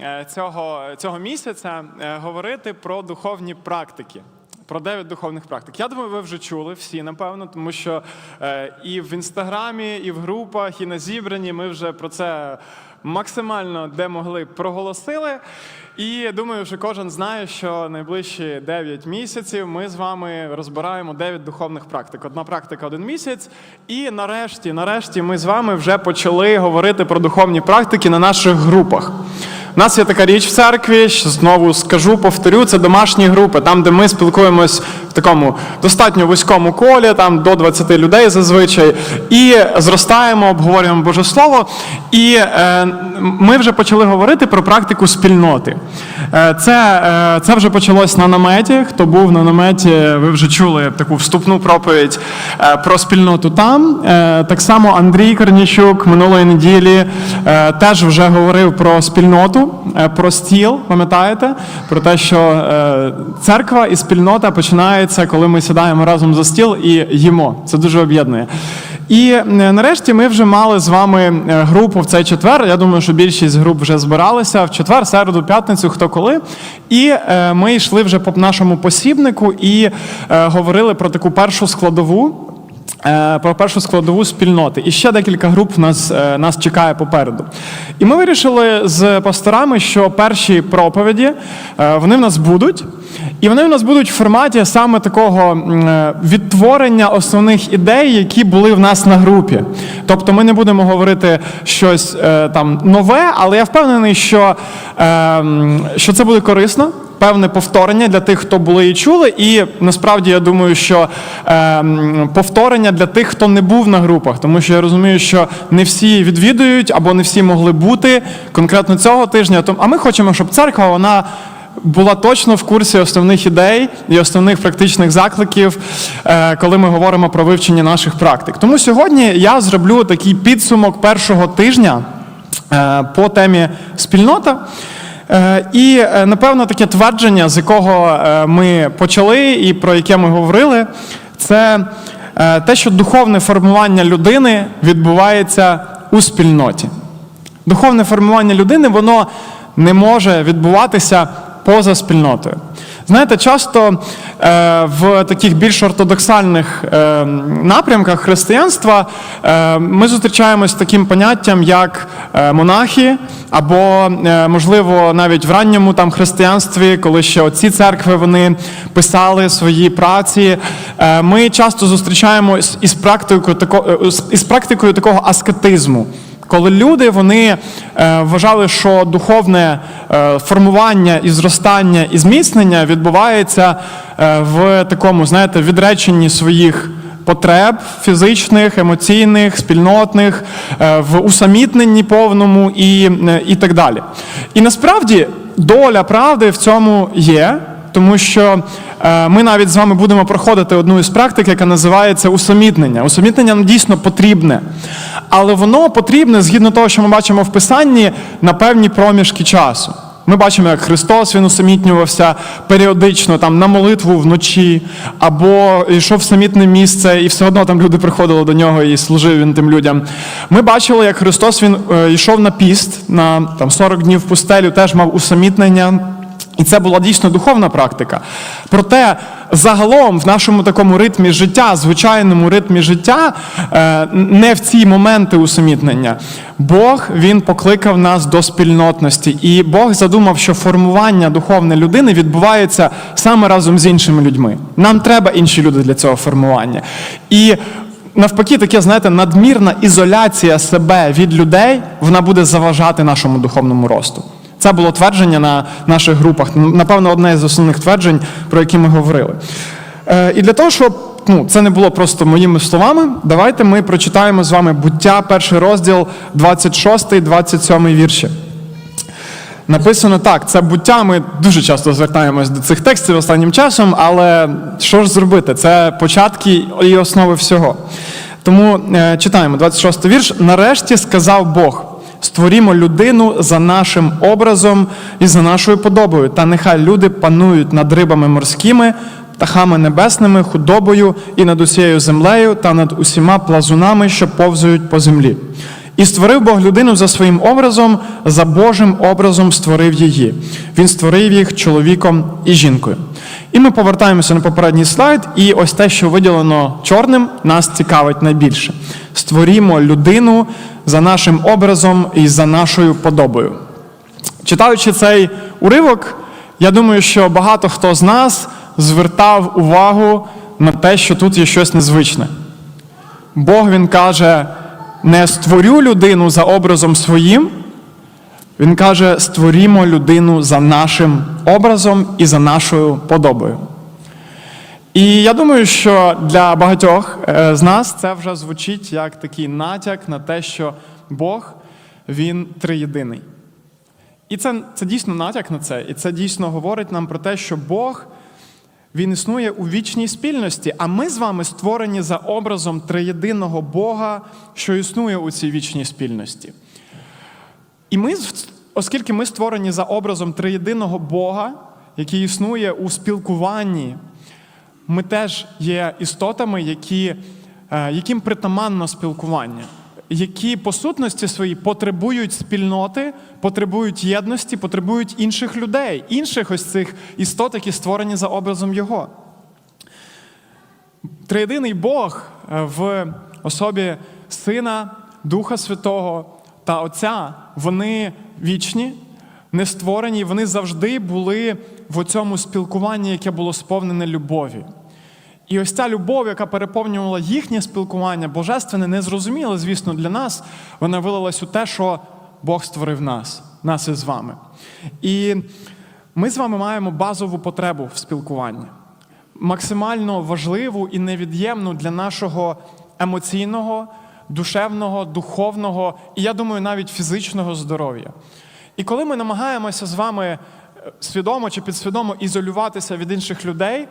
е, цього, цього місяця е, говорити про духовні практики. Про дев'ять духовних практик. Я думаю, ви вже чули всі, напевно, тому що е, і в інстаграмі, і в групах, і на зібранні ми вже про це максимально де могли проголосили. І думаю, що кожен знає, що найближчі 9 місяців ми з вами розбираємо 9 духовних практик. Одна практика один місяць. І нарешті, нарешті, ми з вами вже почали говорити про духовні практики на наших групах. У нас є така річ в церкві, що знову скажу, повторю, це домашні групи, там, де ми спілкуємось в такому достатньо вузькому колі, там до 20 людей зазвичай, і зростаємо, обговорюємо Боже Слово. І е, ми вже почали говорити про практику спільноти. Е, це, е, це вже почалось на наметі. Хто був на наметі, ви вже чули таку вступну проповідь е, про спільноту там. Е, так само Андрій Корніщук минулої неділі е, теж вже говорив про спільноту, е, про стіл, пам'ятаєте? Про те, що е, церква і спільнота починається, коли ми сідаємо разом за стіл і їмо. Це дуже об'єднує. І е, нарешті ми вже мали з вами групу в цей четвер. Я думаю, що більшість груп вже збиралися в четвер, середу, п'ятницю, хто коли. І ми йшли вже по нашому посібнику і говорили про таку першу складову. Е, Про першу складову спільноти. І ще декілька груп нас, е, нас чекає попереду. І ми вирішили з пасторами, що перші проповіді е, вони в нас будуть. І вони в нас будуть в форматі саме такого відтворення основних ідей, які були в нас на групі. Тобто ми не будемо говорити щось там нове, але я впевнений, що, що це буде корисно. Певне повторення для тих, хто були і чули, і насправді я думаю, що е, повторення для тих, хто не був на групах, тому що я розумію, що не всі відвідують або не всі могли бути конкретно цього тижня. А ми хочемо, щоб церква вона була точно в курсі основних ідей і основних практичних закликів, е, коли ми говоримо про вивчення наших практик. Тому сьогодні я зроблю такий підсумок першого тижня е, по темі спільнота. Е, І е, напевно таке твердження, з якого е, ми почали і про яке ми говорили, це те, що духовне формування людини відбувається у спільноті. Духовне формування людини воно не може відбуватися поза спільнотою. Знаєте, часто е, в таких більш ортодоксальних е, напрямках християнства е, ми зустрічаємось з таким поняттям, як монахи, або, можливо, навіть в ранньому там християнстві, коли ще оці церкви вони писали свої праці. Ми часто зустрічаємось із практикою такого аскетизму. Коли люди вони е, вважали, що духовне е, формування і зростання і зміцнення відбувається е, в такому, знаєте, відреченні своїх потреб фізичних, емоційних, спільнотних, в усамітненні повному і, і так далі. І насправді доля правди в цьому є. Тому що ми навіть з вами будемо проходити одну із практик, яка називається усамітнення. Усамітнення ну, дійсно потрібне, але воно потрібне згідно того, що ми бачимо в Писанні, на певні проміжки часу. Ми бачимо, як Христос він усамітнювався періодично там на молитву вночі, або йшов в самітне місце, і все одно там люди приходили до нього і служив він тим людям. Ми бачили, як Христос він е, йшов на піст на там 40 днів в пустелю, теж мав усамітнення. І це була дійсно духовна практика. Проте загалом в нашому такому ритмі життя, звичайному ритмі життя, е, не в ці моменти усамітнення. Бог він покликав нас до спільнотності, і Бог задумав, що формування духовної людини відбувається саме разом з іншими людьми. Нам треба інші люди для цього формування. І навпаки, таке, знаєте, надмірна ізоляція себе від людей, вона буде заважати нашому духовному росту. Це було твердження на наших групах. Напевно, одне з основних тверджень, про які ми говорили. Е, і для того, щоб ну, це не було просто моїми словами, давайте ми прочитаємо з вами буття, перший розділ, 26-27 вірші. Написано так, це буття. Ми дуже часто звертаємось до цих текстів останнім часом, але що ж зробити? Це початки і основи всього. Тому е, читаємо 26 вірш. Нарешті сказав Бог: створімо людину за нашим образом і за нашою подобою, та нехай люди панують над рибами морськими, птахами небесними, худобою і над усією землею та над усіма плазунами, що повзують по землі. І створив Бог людину за своїм образом, за Божим образом створив її. Він створив їх чоловіком і жінкою. І ми повертаємося на попередній слайд, і ось те, що виділено чорним, нас цікавить найбільше. Створімо людину за нашим образом і за нашою подобою. Читаючи цей уривок, я думаю, що багато хто з нас звертав увагу на те, що тут є щось незвичне. Бог він каже: не створю людину за образом своїм. Він каже: створімо людину за нашим образом і за нашою подобою. І я думаю, що для багатьох е, з нас це вже звучить як такий натяк на те, що Бог він триєдиний. І це, це дійсно натяк на це, і це дійсно говорить нам про те, що Бог він існує у вічній спільності, а ми з вами створені за образом триєдиного Бога, що існує у цій вічній спільності. І ми, оскільки ми створені за образом триєдиного Бога, який існує у спілкуванні, ми теж є істотами, які, е, яким притаманно спілкування, які по сутності своїй потребують спільноти, потребують єдності, потребують інших людей, інших ось цих істот, які створені за образом Його. Триєдиний Бог е, в особі Сина, Духа Святого та Отця, вони вічні, не створені, вони завжди були в цьому спілкуванні, яке було сповнене любові. І ось ця любов, яка переповнювала їхнє спілкування, божественне, незрозуміле, звісно, для нас, вона вилилась у те, що Бог створив нас, нас із вами. І ми з вами маємо базову потребу в спілкуванні, максимально важливу і невід'ємну для нашого емоційного, душевного, духовного і, я думаю, навіть фізичного здоров'я. І коли ми намагаємося з вами е, свідомо чи підсвідомо ізолюватися від інших людей,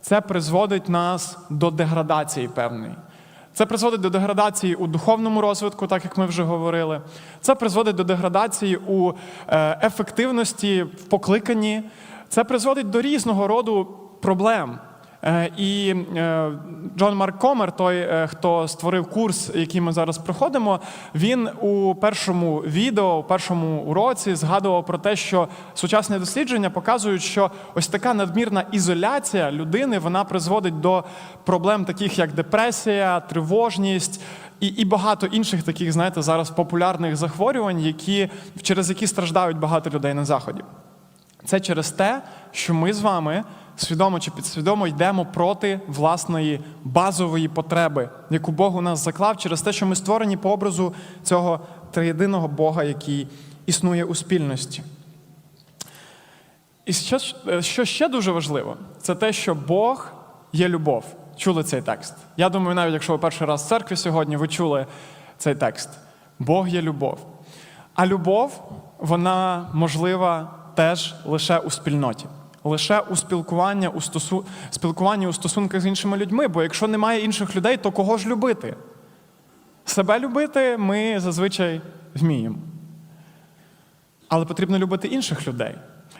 це призводить нас до деградації певної. Це призводить до деградації у духовному розвитку, так як ми вже говорили. Це призводить до деградації у е, ефективності в покликанні. Це призводить до різного роду проблем. Е, І е, Джон Марк Комер, той, е, хто створив курс, який ми зараз проходимо, він у першому відео, у першому уроці згадував про те, що сучасні дослідження показують, що ось така надмірна ізоляція людини вона призводить до проблем, таких як депресія, тривожність. І, і багато інших таких, знаєте, зараз популярних захворювань, які, через які страждають багато людей на заході. Це через те, що ми з вами свідомо чи підсвідомо йдемо проти власної базової потреби, яку Бог у нас заклав, через те, що ми створені по образу цього триєдиного Бога, який існує у спільності. І що, що ще дуже важливо, це те, що Бог є любов. Чули цей текст? Я думаю, навіть якщо ви перший раз в церкві сьогодні, ви чули цей текст. Бог є любов. А любов, вона можлива теж лише у спільноті, лише у спілкуванні, у стосу... спілкуванні у стосунках з іншими людьми. Бо якщо немає інших людей, то кого ж любити? Себе любити ми зазвичай вміємо. Але потрібно любити інших людей.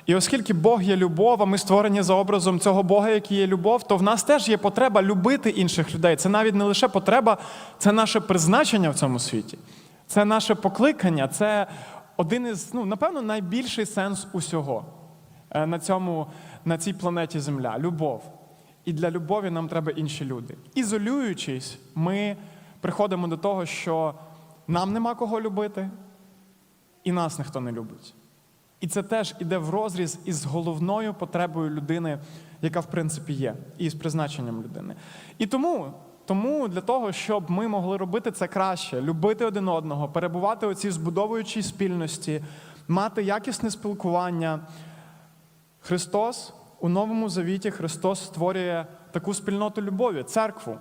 І оскільки Бог є любов, а ми створені за образом цього Бога, який є любов, то в нас теж є потреба любити інших людей. Це навіть не лише потреба, це наше призначення в цьому світі. Це наше покликання, це один із, ну, напевно, найбільший сенс усього е, на, цьому, на цій планеті Земля любов. І для любові нам треба інші люди. Ізолюючись, ми приходимо до того, що нам нема кого любити, і нас ніхто не любить. І це теж іде в розріз із головною потребою людини, яка в принципі є, і з призначенням людини. І тому, тому для того, щоб ми могли робити це краще, любити один одного, перебувати у цій збудовуючій спільності, мати якісне спілкування, Христос у Новому Завіті Христос створює таку спільноту любові, церкву.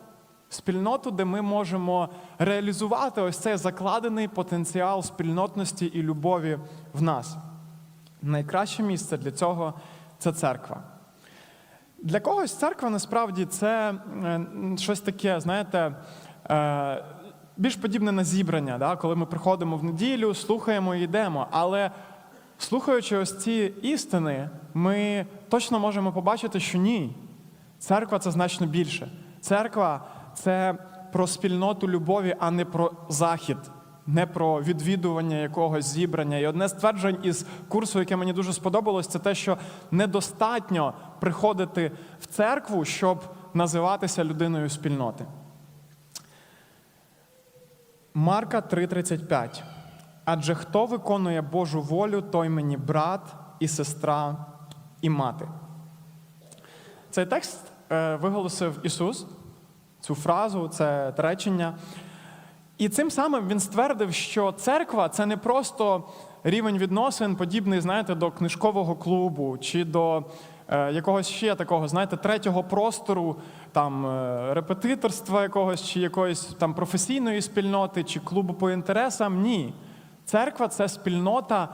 Спільноту, де ми можемо реалізувати ось цей закладений потенціал спільнотності і любові в нас. Найкраще місце для цього це церква. Для когось церква насправді це е, щось таке, знаєте, е, більш подібне на зібрання, да? коли ми приходимо в неділю, слухаємо і йдемо. Але слухаючи ось ці істини, ми точно можемо побачити, що ні. Церква це значно більше. Церква це про спільноту любові, а не про захід не про відвідування якогось зібрання. І одне з тверджень із курсу, яке мені дуже сподобалось, це те, що недостатньо приходити в церкву, щоб називатися людиною спільноти. Марка 3:35. Адже хто виконує Божу волю, той мені брат і сестра і мати. Цей текст е, виголосив Ісус, цю фразу, це речення. І цим самим він ствердив, що церква це не просто рівень відносин, подібний, знаєте, до книжкового клубу чи до е, якогось ще такого, знаєте, третього простору, там е, репетиторства якогось, чи якоїсь там професійної спільноти, чи клубу по інтересам. Ні. Церква це спільнота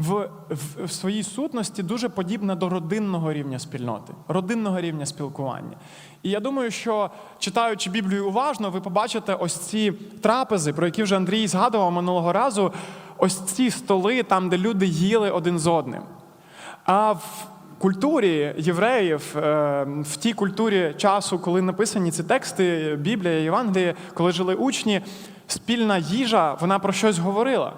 в, в, в своїй сутності дуже подібна до родинного рівня спільноти, родинного рівня спілкування. І я думаю, що читаючи Біблію уважно, ви побачите ось ці трапези, про які вже Андрій згадував минулого разу, ось ці столи, там, де люди їли один з одним. А в культурі євреїв, е, в тій культурі часу, коли написані ці тексти, Біблія, Євангеліє, коли жили учні, спільна їжа, вона про щось говорила.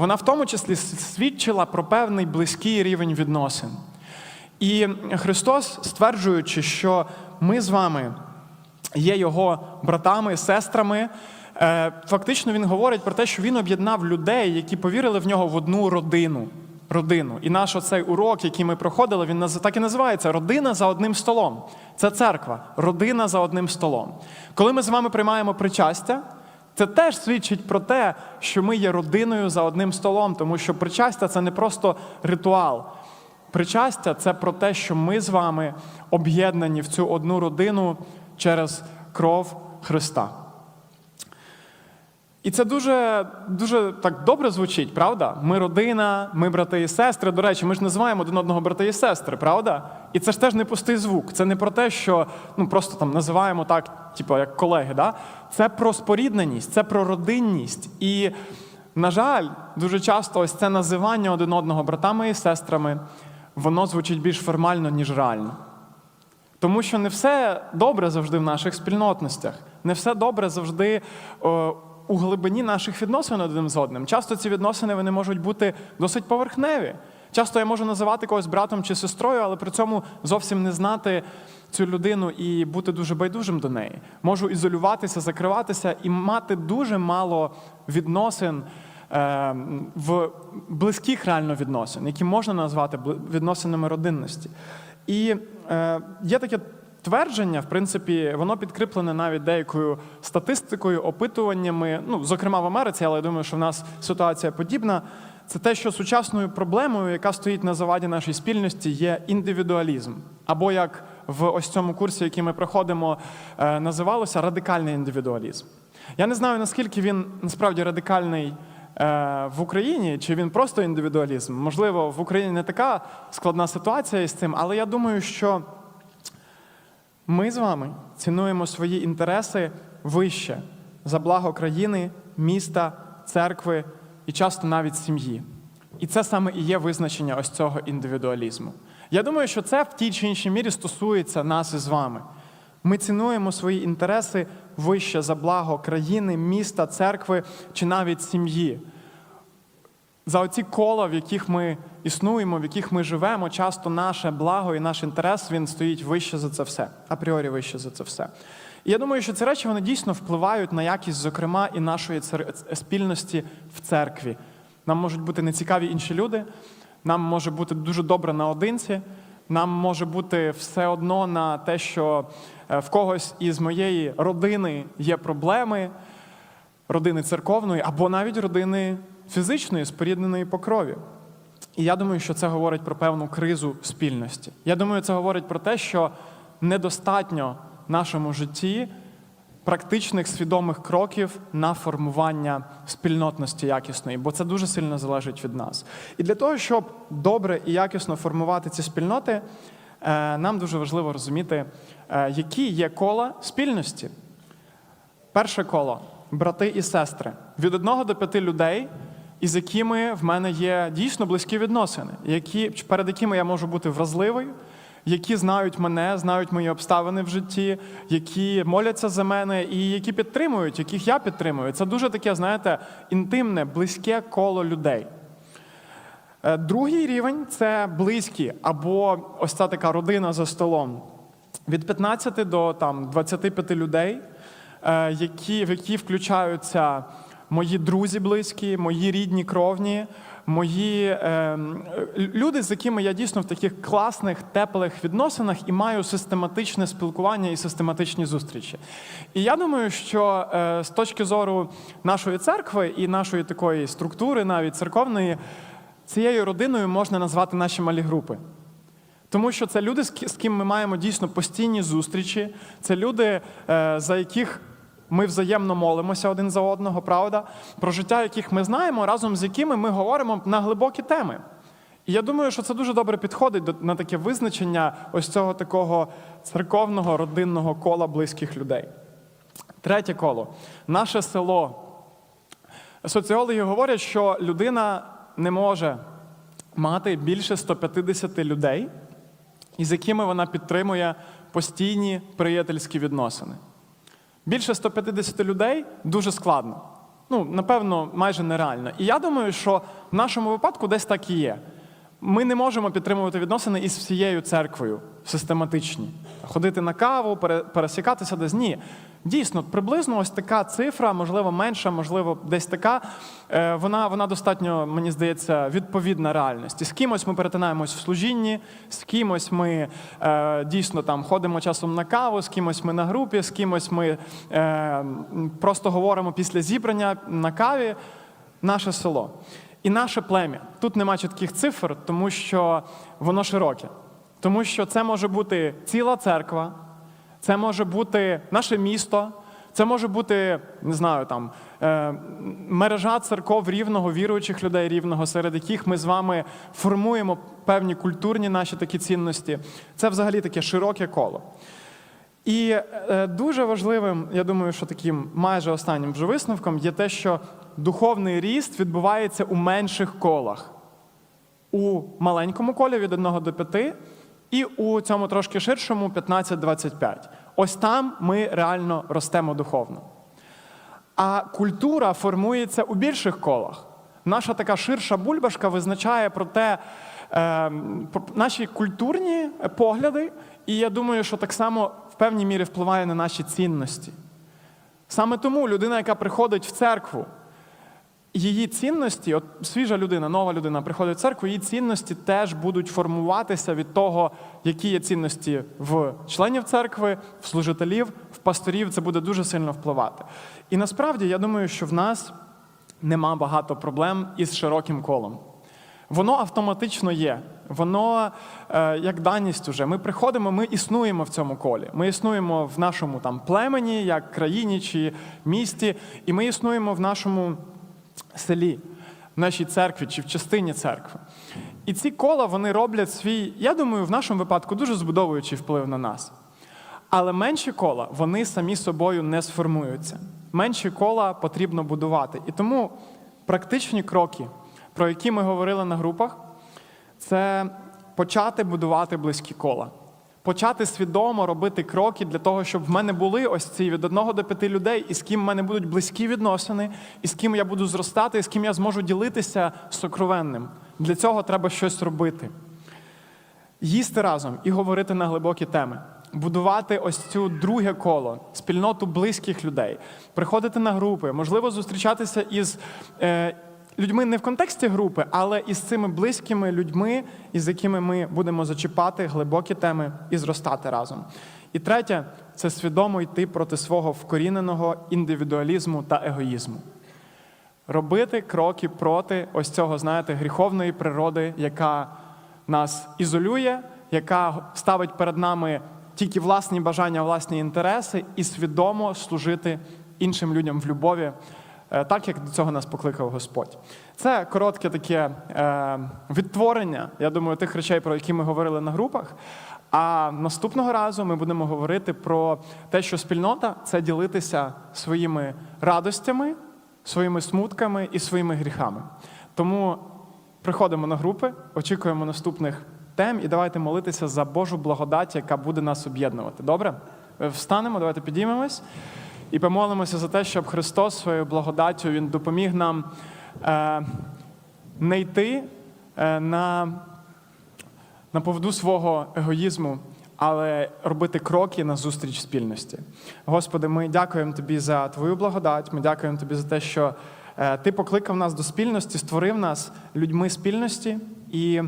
Вона в тому числі свідчила про певний близький рівень відносин. І Христос, стверджуючи, що ми з вами є його братами, сестрами, е, фактично він говорить про те, що він об'єднав людей, які повірили в нього в одну родину. Родину. І наш оцей урок, який ми проходили, він так і називається Родина за одним столом. Це церква, родина за одним столом. Коли ми з вами приймаємо причастя, це теж свідчить про те, що ми є родиною за одним столом, тому що причастя це не просто ритуал. Причастя це про те, що ми з вами об'єднані в цю одну родину через кров Христа. І це дуже, дуже так добре звучить, правда? Ми родина, ми брати і сестри. До речі, ми ж називаємо один одного брати і сестри, правда? І це ж теж не пустий звук. Це не про те, що ну просто там називаємо так, типу, як колеги. Да? Це про спорідненість, це про родинність. І, на жаль, дуже часто ось це називання один одного братами і сестрами, воно звучить більш формально, ніж реально. Тому що не все добре завжди в наших спільнотностях, не все добре завжди о, у глибині наших відносин один з одним. Часто ці відносини вони можуть бути досить поверхневі. Часто я можу називати когось братом чи сестрою, але при цьому зовсім не знати цю людину і бути дуже байдужим до неї. Можу ізолюватися, закриватися і мати дуже мало відносин. е, В близьких реально відносин, які можна назвати відносинами родинності. І е, є таке твердження, в принципі, воно підкріплене навіть деякою статистикою, опитуваннями, ну, зокрема в Америці, але я думаю, що в нас ситуація подібна. Це те, що сучасною проблемою, яка стоїть на заваді нашій спільності, є індивідуалізм. Або як в ось цьому курсі, який ми проходимо, е, називалося радикальний індивідуалізм. Я не знаю, наскільки він насправді радикальний е, в Україні, чи він просто індивідуалізм. Можливо, в Україні не така складна ситуація із цим, але я думаю, що ми з вами цінуємо свої інтереси вище за благо країни, міста, церкви і часто навіть сім'ї. І це саме і є визначення ось цього індивідуалізму. Я думаю, що це в тій чи іншій мірі стосується нас із вами. Ми цінуємо свої інтереси вище за благо країни, міста, церкви чи навіть сім'ї. За оці кола, в яких ми існуємо, в яких ми живемо, часто наше благо і наш інтерес він стоїть вище за це все, апріорі вище за це все. І я думаю, що ці речі вони дійсно впливають на якість, зокрема, і нашої цер- спільності в церкві. Нам можуть бути нецікаві інші люди, нам може бути дуже добре наодинці, нам може бути все одно на те, що е, в когось із моєї родини є проблеми, родини церковної або навіть родини фізичної, спорідненої по крові. І я думаю, що це говорить про певну кризу спільності. Я думаю, це говорить про те, що недостатньо в нашому житті практичних свідомих кроків на формування спільнотності якісної, бо це дуже сильно залежить від нас. І для того, щоб добре і якісно формувати ці спільноти, е, нам дуже важливо розуміти, е, які є кола спільності. Перше коло брати і сестри. Від одного до п'яти людей, із якими в мене є дійсно близькі відносини, які, перед якими я можу бути вразливий, які знають мене, знають мої обставини в житті, які моляться за мене і які підтримують, яких я підтримую. Це дуже таке, знаєте, інтимне, близьке коло людей. Е, Другий рівень це близькі або ось ця така родина за столом. Від 15 до там, 25 людей, які, в які включаються мої друзі близькі, мої рідні кровні, мої е, люди, з якими я дійсно в таких класних, теплих відносинах і маю систематичне спілкування і систематичні зустрічі. І я думаю, що е, з точки зору нашої церкви і нашої такої структури, навіть церковної, цією родиною можна назвати наші малі групи. Тому що це люди, з ким ми маємо дійсно постійні зустрічі, це люди, е, за яких ми взаємно молимося один за одного, правда? Про життя, яких ми знаємо, разом з якими ми говоримо на глибокі теми. І я думаю, що це дуже добре підходить на таке визначення ось цього такого церковного родинного кола близьких людей. Третє коло наше село. Соціологи говорять, що людина не може мати більше 150 людей, із якими вона підтримує постійні приятельські відносини. Більше 150 людей дуже складно. Ну, напевно, майже нереально. І я думаю, що в нашому випадку десь так і є. Ми не можемо підтримувати відносини із всією церквою систематичні. Ходити на каву, пере- пересікатися десь. Ні. Дійсно, приблизно ось така цифра, можливо, менша, можливо, десь така. е, Вона, вона достатньо, мені здається, відповідна реальності. З кимось ми перетинаємось в служінні, з кимось ми е, дійсно там ходимо часом на каву, з кимось ми на групі, з кимось ми е, просто говоримо після зібрання на каві. Наше село. І наше плем'я. Тут нема чітких цифр, тому що воно широке. Тому що це може бути ціла церква, це може бути наше місто, це може бути, не знаю, там е, мережа церков рівного, віруючих людей рівного, серед яких ми з вами формуємо певні культурні наші такі цінності. Це взагалі таке широке коло. І е, дуже важливим, я думаю, що таким майже останнім вже висновком є те, що духовний ріст відбувається у менших колах. У маленькому колі від 1 до 5 і у цьому трошки ширшому 15-25. Ось там ми реально ростемо духовно. А культура формується у більших колах. Наша така ширша бульбашка визначає про те, е, про наші культурні погляди, і я думаю, що так само в певній мірі впливає на наші цінності. Саме тому людина, яка приходить в церкву, її цінності, от свіжа людина, нова людина приходить в церкву, її цінності теж будуть формуватися від того, які є цінності в членів церкви, в служителів, в пасторів. Це буде дуже сильно впливати. І насправді я думаю, що в нас нема багато проблем із широким колом. Воно автоматично є. Воно е, як даність уже. Ми приходимо, ми існуємо в цьому колі. Ми існуємо в нашому там племені, як країні чи місті, і ми існуємо в нашому селі, в нашій церкві чи в частині церкви. І ці кола вони роблять свій, я думаю, в нашому випадку дуже збудовуючий вплив на нас. Але менші кола вони самі собою не сформуються. Менші кола потрібно будувати. І тому практичні кроки, про які ми говорили на групах, це почати будувати близькі кола. Почати свідомо робити кроки для того, щоб в мене були ось ці від одного до п'яти людей, і з ким в мене будуть близькі відносини, і з ким я буду зростати, і з ким я зможу ділитися сокровенним. Для цього треба щось робити. Їсти разом і говорити на глибокі теми, будувати ось цю друге коло, спільноту близьких людей, приходити на групи, можливо, зустрічатися із е, людьми не в контексті групи, але із цими близькими людьми, із якими ми будемо зачіпати глибокі теми і зростати разом. І третє це свідомо йти проти свого вкоріненого індивідуалізму та егоїзму робити кроки проти ось цього, знаєте, гріховної природи, яка нас ізолює, яка ставить перед нами тільки власні бажання, власні інтереси, і свідомо служити іншим людям в любові, так як до цього нас покликав Господь. Це коротке таке е, відтворення, я думаю, тих речей, про які ми говорили на групах. А наступного разу ми будемо говорити про те, що спільнота це ділитися своїми радостями, своїми смутками і своїми гріхами. Тому приходимо на групи, очікуємо наступних тем, і давайте молитися за Божу благодать, яка буде нас об'єднувати. Добре? Е, Встанемо, давайте підіймемось і помолимося за те, щоб Христос своєю благодаттю Він допоміг нам е, не йти е, на, на поводу свого егоїзму, але робити кроки на зустріч спільності. Господи, ми дякуємо Тобі за Твою благодать. Ми дякуємо Тобі за те, що е, Ти покликав нас до спільності, створив нас людьми спільності. І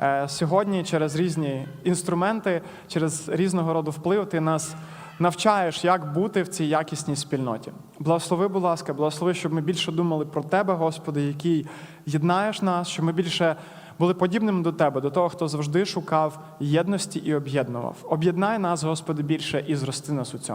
е, сьогодні через різні інструменти, через різного роду вплив, ти нас навчаєш, як бути в цій якісній спільноті. Благослови, будь ласка, благослови, щоб ми більше думали про Тебе, Господи, який єднаєш нас, щоб ми більше були подібними до Тебе, до того, хто завжди шукав єдності і об'єднував. Об'єднай нас, Господи, більше і зрости нас у цьому.